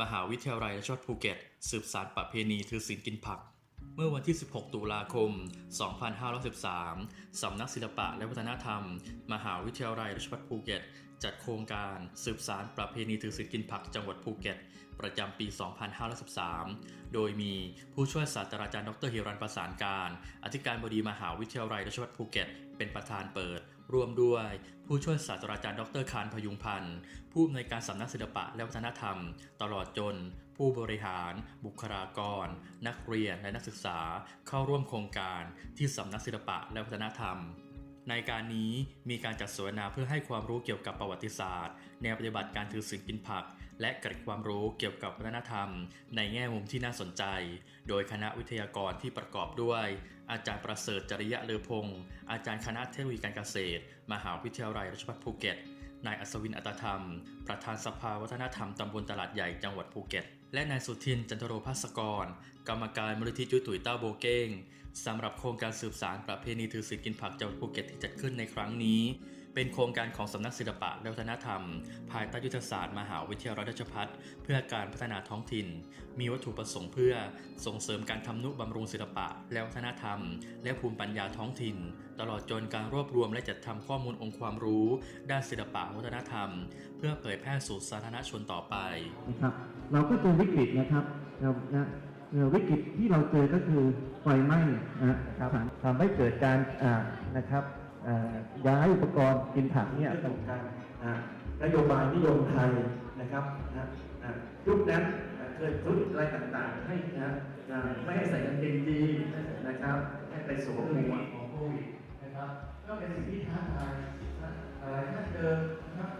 มหาวิทยาลัยราชภัฏภูเก็ต สืบสารประเพณีถือศีลกินผัก เมื่อวันที่ 16 ตุลาคม 2513 สำนักศิลปะและวัฒนธรรม มหาวิทยาลัยราชภัฏภูเก็ต จัดโครงการสืบสารประเพณีถือศีลกินผักจังหวัดภูเก็ต ประจำปี 2513 โดยมีผู้ช่วยศาสตราจารย์ดรฮิรันประสานการ อธิการบดีมหาวิทยาลัยราชภัฏภูเก็ต เป็นประธานเปิดร่วมด้วยผู้ช่วยศาสตราจารย์ดรคานพยุงพันธ์ผู้อำนวยการสำนักศิลปะและวัฒนธรรม ตลอดจน ผู้บริหาร บุคลากร นักเรียนและนักศึกษาเข้าร่วมโครงการที่สำนักศิลปะและวัฒนธรรม ในการนี้มีการจัดเสวนาเพื่อให้ความรู้เกี่ยวกับประวัติศาสตร์ แนวปฏิบัติการถือศีลกินผัก และเกร็ดความรู้เกี่ยวกับวัฒนธรรม ในแง่มุมที่น่าสนใจ โดยคณะวิทยากรที่ประกอบด้วย อาจารย์ประเสริฐจริยะเลอพงศ์อาจารย์คณะเทคโนโลยีการเกษตร มหาวิทยาลัยราชภัฏภูเก็ตนายอัศวินอัตธรรม ประธานสภาวัฒนธรรมตำบลตลาดใหญ่จังหวัดภูเก็ต และนายสุทินจันทโรภัสกร กรรมการมูลนิธิจุยตุ๋ยเต้าโบเก้งสำหรับโครงการสืบสารประเพณีถือศีลกินผักจังหวัดภูเก็ตที่จัดขึ้นในครั้งนี้ เป็นโครงการของสำนักศิลปะและวัฒนธรรม ภายใต้ยุทธศาสตร์มหาวิทยาลัยราชภัฏเพื่อการพัฒนาท้องถิ่น มีวัตถุประสงค์เพื่อส่งเสริมการทำนุบำรุงศิลปะและวัฒนธรรม และภูมิปัญญาท้องถิ่น ตลอดจนการรวบรวมและจัดทำข้อมูลองค์ความรู้ ด้านศิลปะวัฒนธรรม เพื่อเผยแพร่สู่สาธารณชนต่อไปนะครับเราก็เจอวิกฤตนะครับเรานะเอ่อวิกฤตที่เราเจอก็คือไฟไหม้นะครับทำให้เกิดการอ่านะครับอ่าย้ายอุปกรณ์กินผักเนี่ยตรงการอ่านโยบายนิยมไทยนะครับนะอ่ายุคนั้นอ่าเคยทุดอะไรต่างๆ ให้นะอ่าไม่ให้ใส่กางเกงยีนนะครับ ให้ไปสวมหมวกของโควิดนะครับก็เป็นสิ่งที่ท้าทายนะอะไรถ้าเจอนะครับเดี๋ยว